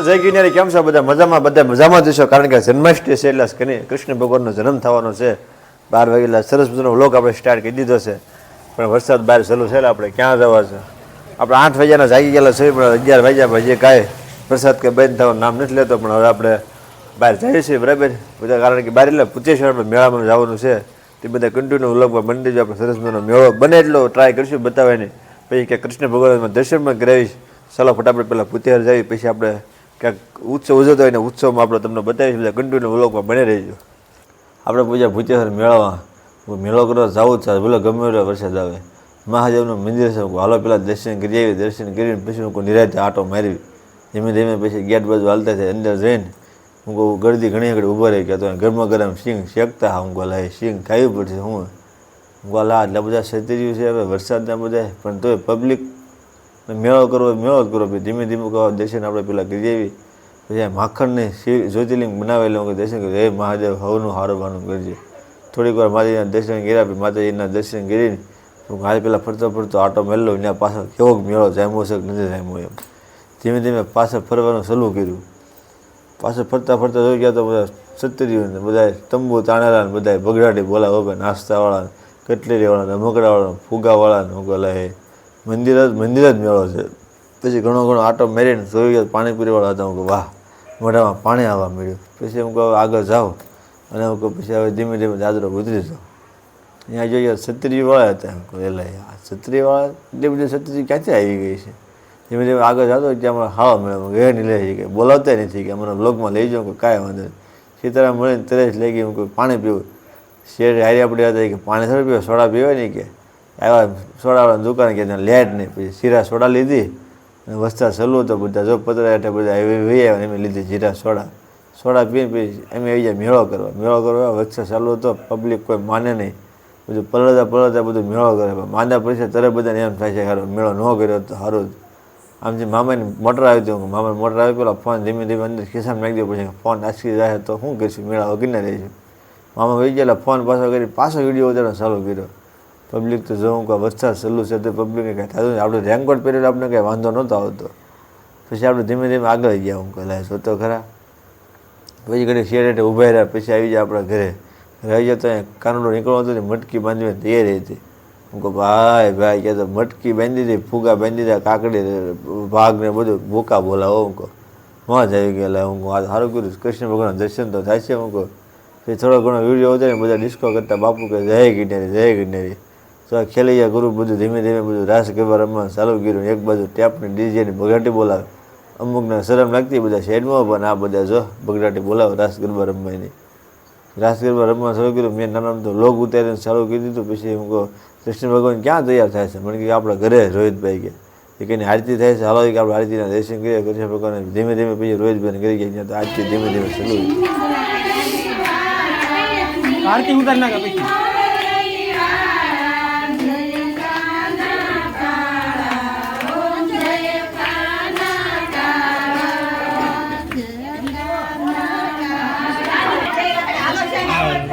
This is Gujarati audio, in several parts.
તો જય ગિરનારી, કેમ છો બધા? મજામાં? બધા મજામાં જશો કારણ કે જન્માષ્ટમી છે એટલે કૃષ્ણ ભગવાનનો જન્મ થવાનો છે. બાર વાગેલા સરસ મજાનો વ્લોગ આપણે સ્ટાર્ટ કરી દીધો છે. પણ વરસાદ બહાર ચાલુ છે આપણે ક્યાં જવા છે? આપણે આઠ વાગ્યાના જાગી ગયેલા છે પણ અગિયાર વાગ્યા પછી કાંઈ વરસાદ કે બંધ થવાનું નામ નથી લેતો, પણ હવે આપણે બહાર જઈએ છીએ, બરાબર? બધા કારણ કે બહાર એટલે પુચેશ્વર મેળામાં જવાનું છે. તે બધા કન્ટિન્યુ વ્લોગમાં મંદિર આપણે સરસ મજાનો મેળો બને એટલો ટ્રાય કરીશું બતાવવાની. પછી કે કૃષ્ણ ભગવાનમાં દર્શનમાં કરાવીશ. ચાલો ફટાફટ પહેલાં પૂતેર જઈએ, પછી આપણે ક્યાંક ઉત્સવ ઉજવતો હોય ને ઉત્સવમાં આપણે તમને બતાવીશું, બધા કન્ટિન્યુ વ્લોગમાં બને રહેજો. આપણે પૂજા ભૂતેશ્વર મેળામાં મેળો કરવા જવું જ છે, ભલે ગમે એટલો વરસાદ આવે. મહાદેવનું મંદિર છે હાલો પેલા દર્શન કરી આવી, દર્શન કરીને પછી હું નિરાતે આટો મારી. ધીમે ધીમે પછી ગેટ બાજુ હાલતા થાય, અંદર જઈને હું કહું, ગરદી ઘણી આગળ ઊભો રહી ગયા તો ગરમા ગરમ સિંગ શેકતા હું કહું લા સિંગ ખાવી પડશે, હું. ગોલા આટલા બધા સતર્યું છે, હવે વરસાદના બધા, પણ તોય પબ્લિક મેળો કરવો મેળો જ કરો પછી ધીમે ધીમે કહો દર્શન આપણે પેલા કરી પછી માખણને શિવ જ્યોતિર્લિંગ બનાવેલું હું દર્શન કરી હે મહાદેવ, હવનું હારવાનું કરજે થોડીક વાર માતાજીના દર્શન કર્યા પછી માતાજીના દર્શન કરીને હું હાલ પેલા ફરતો ફરતો આટો મેળલો, ત્યાં પાછળ કેવો મેળો જામ્યો છે કે નથી જામ્યો એમ. ધીમે ધીમે પાછળ ફરવાનું શરૂ કર્યું. પાછળ ફરતા ફરતા જોઈ ગયા તો બધા સત્તરીઓ ને બધા તંબુ તાણેલા ને બધા બગડાટી બોલાવો નાસ્તાવાળા કટલેરીવાળા રમકડાવાળા ફુગાવાળા ને હે. મંદિર જ મંદિર જ મેળો છે. પછી ઘણો ઘણો આટો મેરીને જોઈ ગયા પાણીપુરીવાળા હતા, હું કહું, વાહ, મોઢામાં પાણી આવવા મળ્યું. પછી હું કહું આગળ જાઓ. અને હું કહું, પછી હવે ધીમે ધીમે દાદરો ગુજરી જાઓ. અહીંયા જોઈએ છત્રીવાળા હતા એમ કહું, એલા છત્રીવાળા, એટલી બધી છત્રી ક્યાંથી આવી ગઈ છે? ધીમે ધીમે આગળ જતો ત્યાં મને હાવા મળે ગયા નહીં લે ગઈ બોલાવતા નથી કે, મને બ્લોગમાં લઈ જાઉં કે કાંઈ વાંધો નહીં. સીતારામ મળીને તરત લઈ ગઈ, હું કોઈ પાણી પીવું. શેર હારી આપણે હતા કે, પાણી થોડું પીવો, સોડા પીવાય નહીં કે? આવ્યા સોડાવાળાની દુકાન ત્યાં લેટ નહીં, પછી શીરા સોડા લીધી, અને વસ્તા સલું તો બધા જો પતરા હેઠળ બધા આવી વહી આવ્યા એમ લીધી જીરા સોડા. સોડા પીને પછી એમ આવી જાય મેળો કરવા. મેળો કરવા વચ્ચે ચાલુ હતો પબ્લિક કોઈ માને નહીં. બધું પલળતા પલળતા બધું મેળો કરે. માંદા પછી તરત બધાને એમ થાય છે સારું મેળો ન કર્યો તો સારું આમ જે મામાની મોટર આવી હતી મામાને મોટર આવી પેલા ફોન ધીમે ધીમે અંદર ખિસ્સામાં નાખી દો પછી ફોન આસકી જાય તો શું કરીશું? મેળા વગીને રહીશું. મામા વહી ગયેલા ફોન પાછો કરી, પાછો વીડિયો ઉતારવાનો ચાલુ કર્યો. પબ્લિક તો જોઉં કે વરસાદ સલું છે તો પબ્લિકને કાંઈ થતું નથી આપણે રેનકોટ પહેરેલો આપણે કાંઈ વાંધો નહોતો આવતો. પછી આપણે ધીમે ધીમે આગળ ગયા હું કહેલા છો તો ખરા. પછી ઘડી શેરેટે ઊભા રહ્યા, પછી આવી જાય આપણા ઘરે. ઘરે આવી તો અહીંયા કાનુડો નીકળવો હતો મટકી બાંધવી તૈયારી હતી. હું કહું, ભાઈ ભાઈ, કે તો મટકી બાંધી હતી ફૂગા બાંધી દીધા, કાકડી, ભાગ ને બધું ભૂકા બોલાવો, હું કહું. મોજ આવી ગયેલા હું આ સારું કર્યું કૃષ્ણ ભગવાનના દર્શન તો થાય છે. હું કહું. પછી થોડો ઘણો વીડિયો ઉતારે બધા ડિસ્કો કરતા બાપુ કે, જય ગિરનારી જય ગિરનારી તો આ ખેલૈયા ગુરુ બધું ધીમે ધીમે બધું રાસ ગરબા રમવાનું ચાલુ કર્યું. એક બાજુ ટેપની ડીજેની બગાટી બોલાવે. અમુકને શરમ લાગતી બધા શેડમાં, પણ આ બધા જો બગડાટી બોલાવે રાસ ગરબા રમવાની. રાસ ગરબા રમવા ચાલુ કર્યું. મેં નાના તો લોક ઉતારીને ચાલુ કરી દીધું. પછી કહું, કૃષ્ણ ભગવાન, ક્યાં તૈયાર થાય છે? મને કે આપણા ઘરે રોહિતભાઈ કે એ કહીને, આરતી થાય છે. હાલો કે આપણે આરતીના દર્શન કરીએ. કૃષ્ણ ભગવાન ધીમે ધીમે પછી રોહિતભાઈને કરી ગયા. ત્યાં તો આરતી ધીમે ધીમે ચાલુ આરતી ઉતારી નાખે પછી.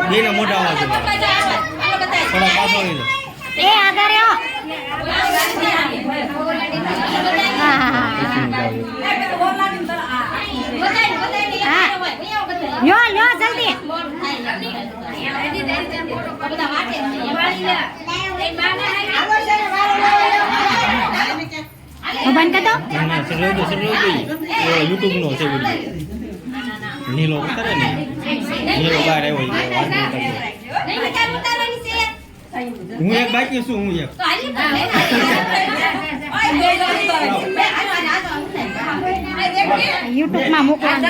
બેના મોટા અવાજ થોડા પાછો લઈ લો એ આગળ રહ્યો લ્યો લ્યો જલ્દી. બંધ કરી દઉં ના સર યુટ્યુબ નો છે નીલો કરે ને. નીલો બહાર આવ્યો છે આરતી ઉતારજો હું એક બાકી છું હું એક. યુટ્યુબમાં મૂકવાનું.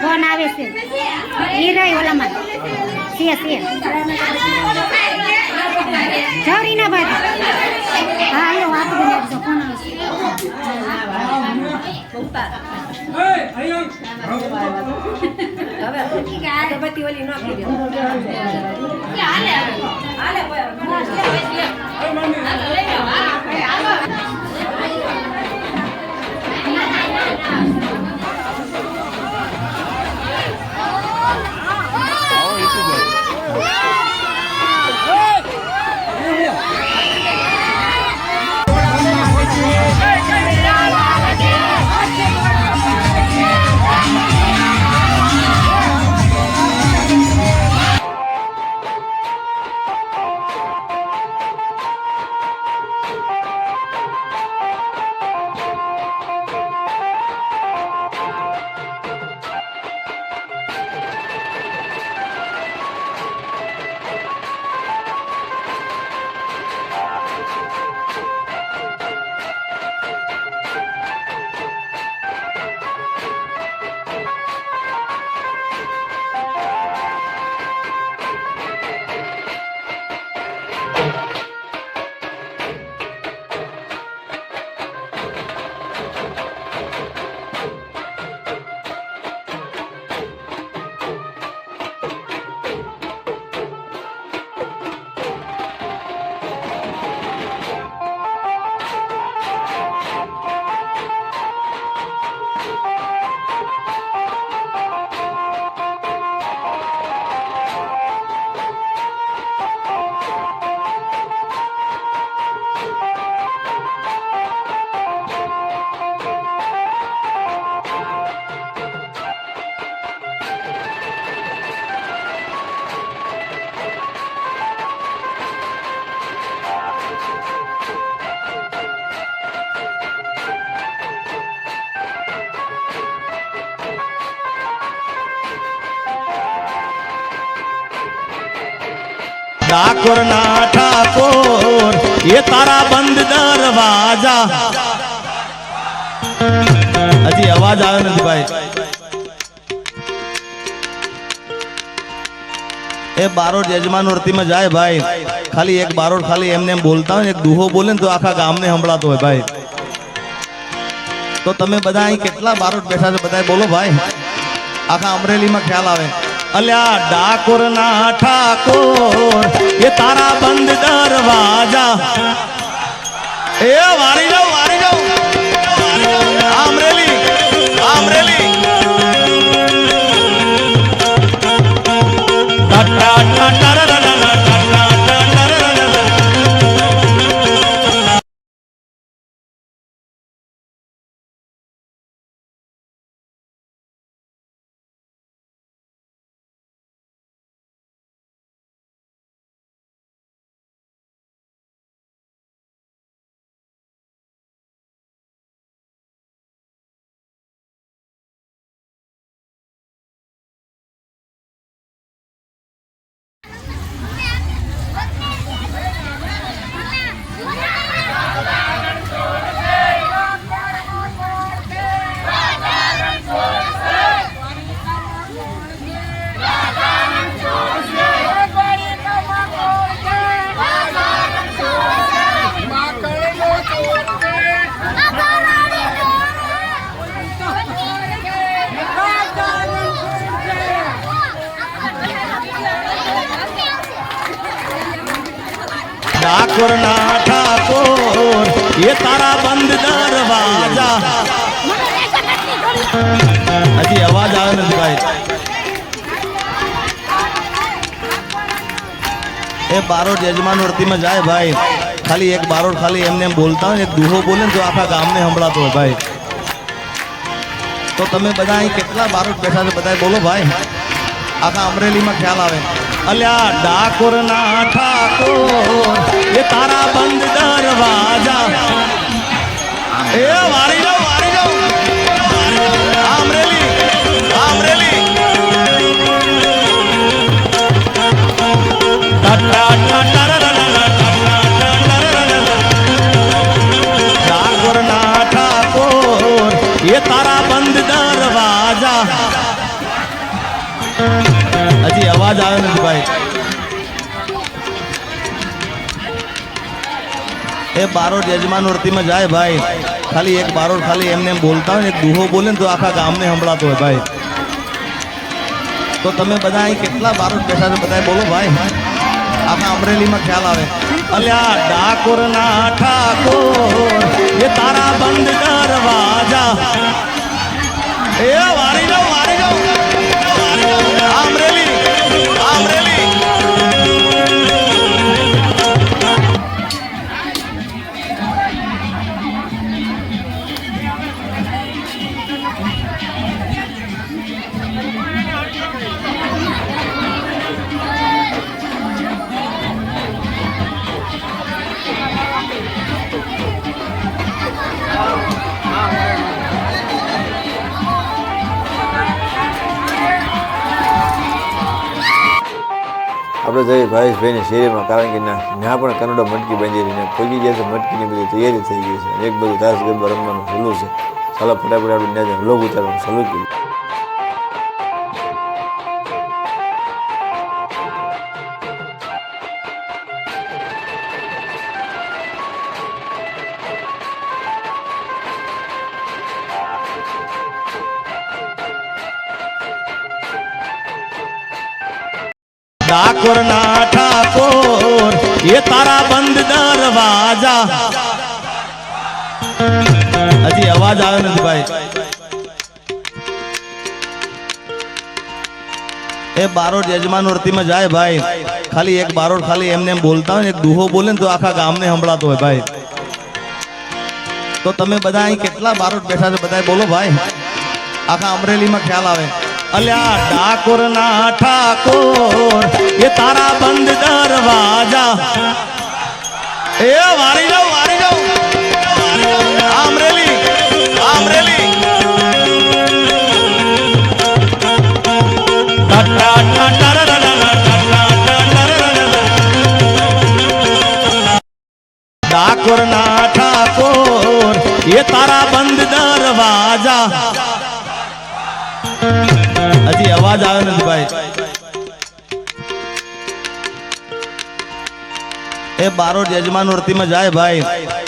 ફોન આવે છે. એ રહી ઓલામાં. સિયા છે જવરી ભાઈ. બાજુ હા એ વાત કરી આપજો કોણ અગરબત્તી ઓલી ન ડાકોર ના ઠાકોર, એ તારા બંધ દરવાજા. હજી અવાજ આવે નથી ભાઈ. એ બારોટ યજમાન વર્તીમાં જાય ભાઈ. ખાલી એક બારોટ ખાલી એમને એમ બોલતા હોય એક દુહો બોલે ને તો આખા ગામને સંભળાતો હોય ભાઈ. તો તમે બધા અહીં કેટલા બારોટ બેઠા છે બધા બોલો ભાઈ. આખા અમરેલીમાં ખ્યાલ આવે. અલ્યા ડાકોર ના ઠાકોર એ તારા બંધ દરવાજા. એ વારી જાઉં વારી જાઓ. ડાકોર ના ઠાકોર એ તારા બંધ દરવાજા હજી અવાજ આવે નથી ભાઈ એ બારોટ યજમાન વર્તીમાં જાય ભાઈ ખાલી એક બારોટ ખાલી એમને એમ બોલતા હોય ને એક દુહો બોલે ને તો આખા ગામને સંભળાતો હોય ભાઈ તો તમે બધા અહીં કેટલા બારોટ બેઠા છે બધા બોલો ભાઈ આખા અમરેલીમાં ખ્યાલ આવે અલ્યા ડાકોર ના ઠાકોર એ તારા બંધ દરવાજા એ વારી જાઓ વારી જાઓ આ અમરેલી આ અમરેલી ટા ટા ટા ટા રા રા રા રા, ટા ટા ટા ટા રા રા રા. ડાકોર ના ઠાકોર એ તારા બંધ દરવાજા હજી અવાજ આવ્યો નથી ભાઈ. એ બારોટ યજમાન વર્તીમાં જાય ભાઈ. ખાલી એક બારોટ ખાલી એમને એમ બોલતા હોય ને દુહો બોલે ને તો આખા ગામને સંભળાતો હોય ભાઈ. તો તમે બધા અહીં કેટલા બારોટ બેઠા છો બધા બોલો ભાઈ. આખા અમરેલીમાં ખ્યાલ આવે. અલ્યા ડાકોર ના ઠાકોર, એ તારા બંધ આપણે જઈએ ભાવેશભાઈની શેરીમાં, કારણ કે ના પણ કનડો મટકી બાંધી રહીને ખોલી ગયા છે, મટકીની બધી તૈયારી થઈ ગઈ છે. એક બધું દાસ ગરબા રમવાનું સલું છે. ચાલો ફટાફટ આપણે ત્યાં લોગ ઉતારવાનું સલું કર્યું. ડાકોર ના ઠાકોર, એ તારા બંધ દરવાજા. હજી અવાજ આવે નથી ભાઈ. એ બારોટ યજમાન વર્તીમાં જાય ભાઈ. ખાલી એક બારોટ ખાલી એમને એમ બોલતા હોય ને દુહો બોલે ને તો આખા ગામને સંભળાતો હોય ભાઈ. તો તમે બધા અહીં કેટલા બારોટ બેઠા છે બધા બોલો ભાઈ. આખા અમરેલીમાં ખ્યાલ આવે. અલ્યા ડાકોર ના ઠાકોર એ તારા બંધ દરવાજા એ એ વારી જાઓ વારી જાઓ આ અમરેલી આ અમરેલી ટા ટા ટા ટા રા રા રા રા ટા એ બારોટ યજમાન વર્તીમાં જાય ભાઈ.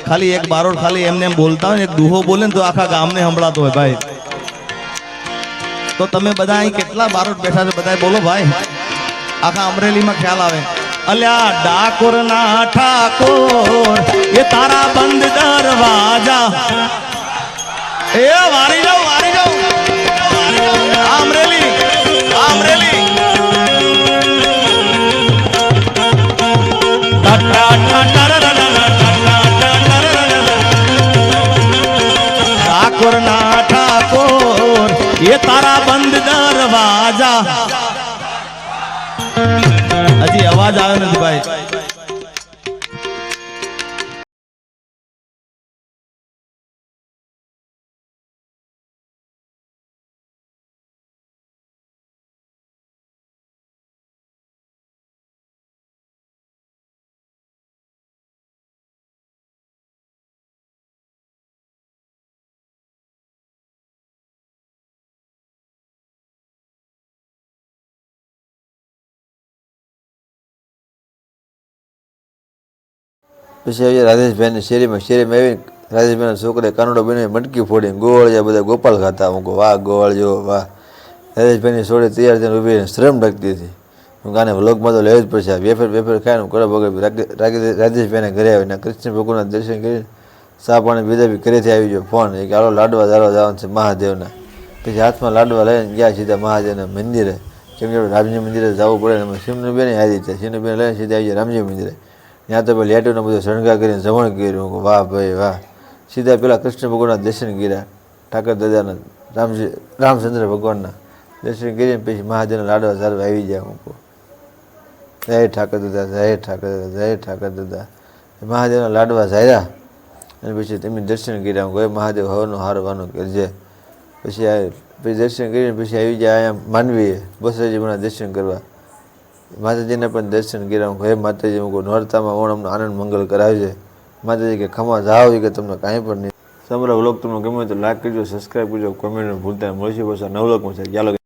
ખાલી એક બારોડ ખાલી એમને એમ બોલતા હોય ને, એક દુહો બોલે ને તો આખા ગામને સંભળાતો હોય ભાઈ. તો તમે બધા અહીં કેટલા બારોડ બેઠા છે બધા બોલો ભાઈ. આખા અમરેલીમાં ખ્યાલ આવે. અલ્યા ડાકોર ના ઠાકોર, એ તારા બંધ દરવાજા. એ વારી જાઉં વારી જાઉં અમરેલી અમરેલી. બંધ દરવાજા. હજી અવાજ આવ્યો નથી ભાઈ પછી આવી રાજેશભાઈની શેરીમાં શેરીમાં આવીને રાજેશભાઈના છોકરે કાનડો બની મટકી ફોડીને ગોવાળિયા બધા ગોપાલ ખાતા. હું વાહ ગોવાળ જેવો વાહ. રાજેશભાઈની સોળી તૈયાર થઈને ઊભી શ્રમ ઢકતી હતી. હું કાને વ્લોગમાં તો લેવું જ પડશે. વેફર વેફર ખાઈને કડા બગડ રાજેશભાઈના ઘરે આવીને કૃષ્ણ ભગવાનના દર્શન કરીને સા પાણી બીજા બી ઘરેથી આવી ગયો ફોન. કે, હાલો, લાડવા દારવા જવાનું છે મહાદેવના. પછી હાથમાં લાડવા લઈને ગયા સીધા મહાદેવના મંદિરે. કેમ કે રામજી મંદિરે જવું પડે ને બેન સિમનુબેન હારી છે. સિમનુબેન લઈને સીધા આવી ગયા રામજી મંદિરે. ત્યાં તો પેલા લેટોને બધું શણગાર કરીને જમણ કર્યું. વાહ ભાઈ, વાહ. સીધા પેલા કૃષ્ણ ભગવાનના દર્શન કર્યા. ઠાકર દાદાના, રામજી, રામચંદ્ર ભગવાનના દર્શન કરીને પછી મહાદેવના લાડવા સારવા આવી ગયા હું જય ઠાકર દાદા, જય ઠાકર દાદા, જય ઠાકર દાદા. મહાદેવના લાડવા ઝાર્યા અને પછી તમે દર્શન કર્યા. હું મહાદેવ, હવનો હારવાનો કરજે. પછી આ, પછી દર્શન કરીને પછી આવી ગયા અહીંયા માનવીએ બસરાજીના દર્શન કરવા. માતાજીને પણ દર્શન કર્યા. હું માતાજી, હું નોરતામાં ઓણમનો આનંદ મંગલ કરાવજે. માતાજી કે, ખમા જાવ કે તમને કાંઈ પણ નહીં. તમારા વ્લોગ તમને ગમે તો લાઈક કરજો સબસ્ક્રાઈબ કરજો કોમેન્ટ ભૂલતા. મળશે. પાછા નવલોકમાં છે. ચાલો